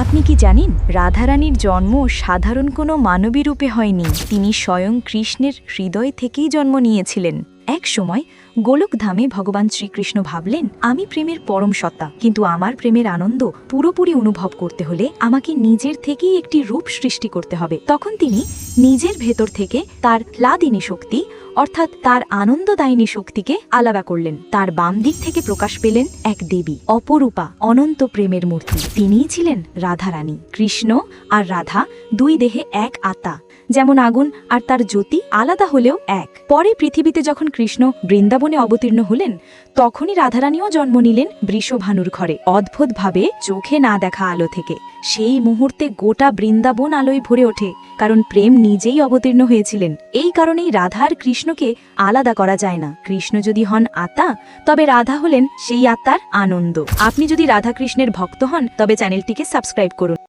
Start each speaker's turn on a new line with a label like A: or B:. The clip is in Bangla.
A: আপনি কি জানেন, রাধারানীর জন্ম সাধারণ কোনো মানবী রূপে হয়নি। তিনি স্বয়ং কৃষ্ণের হৃদয় থেকেই জন্ম নিয়েছিলেন। এক সময় গোলকধামে ভগবান শ্রীকৃষ্ণ ভাবলেন, আমি প্রেমের পরম সত্তা, কিন্তু আমার প্রেমের আনন্দ পুরোপুরি অনুভব করতে হলে আমাকে নিজের থেকেই একটি রূপ সৃষ্টি করতে হবে। তখন তিনি নিজের ভেতর থেকে তার লাদিনী শক্তি, অর্থাৎ তার আনন্দদায়িনী শক্তিকে আলাদা করলেন। তার বাম দিক থেকে প্রকাশ পেলেন এক দেবী, অপরূপা, অনন্ত প্রেমের মূর্তি। তিনিই ছিলেন রাধারানী। কৃষ্ণ আর রাধা দুই দেহে এক আত্মা। যেমন আগুন আর তার জ্যোতি আলাদা হলেও এক। পরে পৃথিবীতে যখন কৃষ্ণ বৃন্দাবনে অবতীর্ণ হলেন, তখনই রাধারানীও জন্ম নিলেন বৃষভানুর ঘরে। অদ্ভুতভাবে চোখে না দেখা আলো থেকে। সেই মুহূর্তে গোটা বৃন্দাবন আলোয় ভরে ওঠে, কারণ প্রেম নিজেই অবতীর্ণ হয়েছিলেন। এই কারণেই রাধা আর কৃষ্ণকে আলাদা করা যায় না। কৃষ্ণ যদি হন আত্মা, তবে রাধা হলেন সেই আত্মার আনন্দ। আপনি যদি রাধা কৃষ্ণের ভক্ত হন, তবে চ্যানেলটিকে সাবস্ক্রাইব করুন।